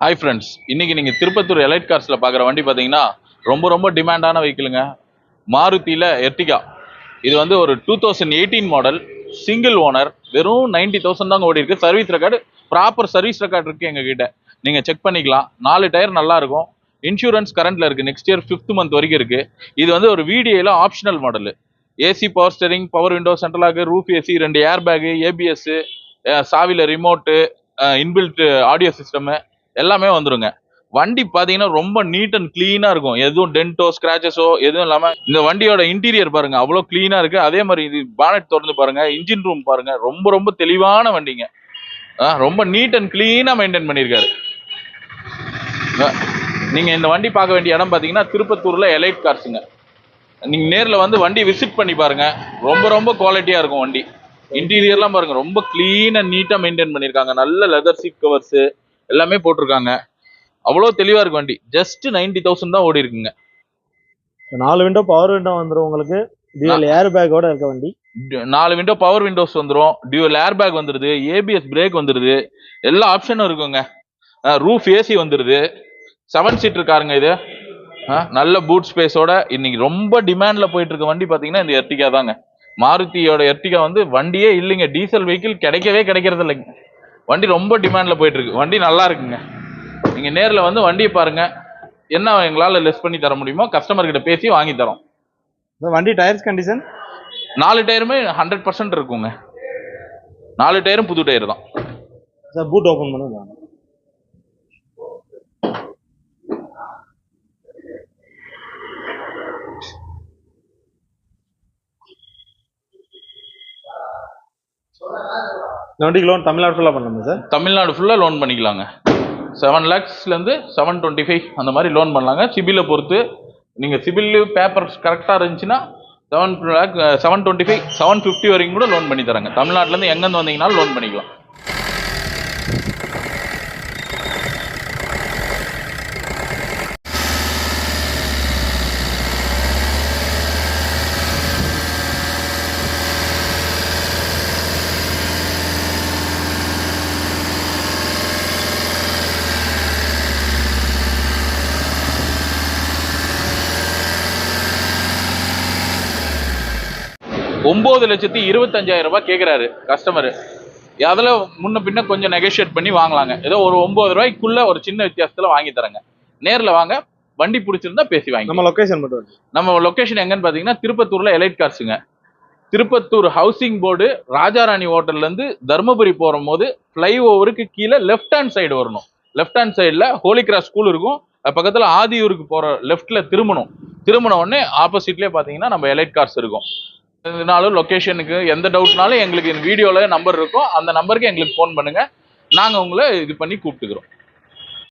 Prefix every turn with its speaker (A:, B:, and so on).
A: Hi friends இன்னைக்கு நீங்கள் Tirupattur elite கார்ஸில் பார்க்குற வண்டி பார்த்தீங்கன்னா ரொம்ப ரொம்ப டிமாண்டான வெஹிக்கிளுங்க மாருதியில் எர்டிகா இது வந்து ஒரு two thousand eighteen model single owner வெறும் நைன்டி தௌசண்ட் தாங்க ஓடி இருக்குது service record proper service record எங்கள் எங்ககிட்ட. நீங்கள் செக் பண்ணிக்கலாம். நாலு டயர் நல்லாயிருக்கும் இன்சூரன்ஸ் கரண்ட்ல இருக்குது நெக்ஸ்ட் இயர் ஃபிஃப்த் மந்த் வரைக்கும் இருக்குது இது வந்து ஒரு வீடியோவில் optional model AC power steering power window சென்ட்ரலாக roof AC ரெண்டு ஏர் பேகு ஏபிஎஸ்ஸு சாவியில் ரிமோட்டு இன்பில்ட் ஆடியோ சிஸ்டமு எல்லாமே வந்துருங்க. வண்டி பார்த்தீங்கன்னா ரொம்ப நீட் அண்ட் கிளீனா இருக்கும். எதுவும் டென்ட்டோ ஸ்க்ராச்சஸோ எதுவும் இல்லாமல் இந்த வண்டியோட இன்டீரியர் பாருங்க அவ்வளோ க்ளீனாக இருக்கு. அதே மாதிரி இது பானட் திறந்து பாருங்க இன்ஜின் ரூம் பாருங்க ரொம்ப ரொம்ப தெளிவான வண்டிங்க. ரொம்ப நீட் அண்ட் க்ளீனாக மெயின்டைன் பண்ணியிருக்காரு நீங்க இந்த வண்டி பார்க்க வேண்டிய இடம் பார்த்தீங்கன்னா திருப்பத்தூர்ல எலைட் கார்ஸுங்க நீங்க நேர்ல வந்து வண்டி விசிட் பண்ணி பாருங்க. ரொம்ப ரொம்ப குவாலிட்டியா இருக்கும் வண்டி. இன்டீரியர்லாம் பாருங்க ரொம்ப க்ளீன் அண்ட் நீட்டா மெயின்டைன் பண்ணியிருக்காங்க நல்ல லெதர் சீட் கவர்ஸ் எல்லாமே போட்டிருக்காங்க. அவ்வளோ தெளிவா இருக்கு வண்டி. ஜஸ்ட் நைன்டி தௌசண்ட் தான் ஓடி இருக்குங்க.
B: நாலு விண்டோ பவர் விண்டோ வந்துரும் உங்களுக்கு. டியூல் ஏர் பேக்கோட இருக்க வண்டி.
A: நாலு விண்டோ பவர் விண்டோஸ் வந்துரும். டியூவல் ஏர் பேக் வந்துருது ஏபிஎஸ் பிரேக் வந்துருது. எல்லா ஆப்ஷனும் இருக்குங்க. ரூஃப் ஏசி வந்துருது. செவன் சீட்டர் காருங்க இது. நல்ல பூட் ஸ்பேஸோட இன்னைக்கு ரொம்ப டிமாண்ட்ல போயிட்டு இருக்க வண்டி பாத்தீங்கன்னா இந்த எர்டிகா தாங்க. மாருதியோட எர்டிகா வந்து வண்டியே இல்லைங்க. டீசல் வெஹிக்கிள் கிடைக்கவே கிடைக்கிறது இல்லைங்க. வண்டி ரொம்ப டிமாண்ட்ல போயிட்டு இருக்கு வண்டி நல்லா இருக்குங்க. நீங்க நேர்ல வந்து வண்டியை பாருங்க. என்ன எங்களால லெஸ் பண்ணி தர முடியுமோ கஸ்டமர் கிட்ட பேசி வாங்கி தரோம்.
B: வண்டி டயர்ஸ் கண்டிஷன்
A: நாலு டயருமே ஹண்ட்ரட் பர்சன்ட் இருக்குங்க. நாலு டயரும் புது டயர் தான்.
B: சார் பூட் ஓபன் பண்ணுங்க. இந்த வண்டிக்கு லோன் தமிழ்நாடு ஃபுல்லாக பண்ணணுமா சார்
A: தமிழ்நாடு ஃபுல்லாக லோன் பண்ணிக்கலாங்க. செவன் லேக்ஸ்லேருந்து செவன் டுவெண்ட்டி ஃபைவ் அந்த மாதிரி லோன் பண்ணலாங்க. சிபிலை பொறுத்து நீங்கள் சிபில் பேப்பர்ஸ் கரெக்டாக இருந்துச்சுன்னா seven lakh seven twenty five seven fifty வரைக்கும் கூட லோன் பண்ணி தராங்க தமிழ்நாட்டிலேருந்து எங்கேருந்து வந்தீங்கனாலும் லோன் பண்ணிக்கலாம். ஒம்பது லட்சத்தி இருபத்தஞ்சாயிரம் ரூபாய் கேட்குறாரு கஸ்டமர் அதில் முன்ன பின்ன கொஞ்சம் நெகோஷியேட் பண்ணி வாங்கலாங்க. ஏதோ ஒரு ஒம்பது ரூபாய்க்குள்ள ஒரு சின்ன வித்தியாசத்தில் வாங்கி தரேங்க. நேரில் வாங்க வண்டி பிடிச்சிருந்தா பேசி வாங்கி
B: நம்ம லொகேஷன் மட்டும்
A: நம்ம லொகேஷன் எங்கன்னு பார்த்தீங்கன்னா திருப்பத்தூர்ல எலைட் கார்ஸுங்க திருப்பத்தூர் ஹவுசிங் போர்டு ராஜாராணி ஹோட்டல்ல இருந்து தருமபுரி போற போது ஃப்ளைஓவருக்கு கீழே லெஃப்ட் ஹேண்ட் சைடு வரணும். லெஃப்ட் ஹேண்ட் சைடில் ஹோலி கிராஸ் ஸ்கூல் இருக்கும். பக்கத்தில் ஆதியூருக்கு போற லெஃப்ட்ல திரும்பணும் திரும்பின உடனே ஆப்போசிட்லேயே பார்த்தீங்கன்னா நம்ம எலைட் கார்ஸ் இருக்கும். இதனாலும் லொக்கேஷனுக்கு எந்த டவுட்னாலும் எங்களுக்கு வீடியோவில் நம்பர் இருக்கும். அந்த நம்பருக்கு எங்களுக்கு ஃபோன் பண்ணுங்கள் நாங்கள் உங்களை இது பண்ணி கூப்பிட்டுக்கிறோம்.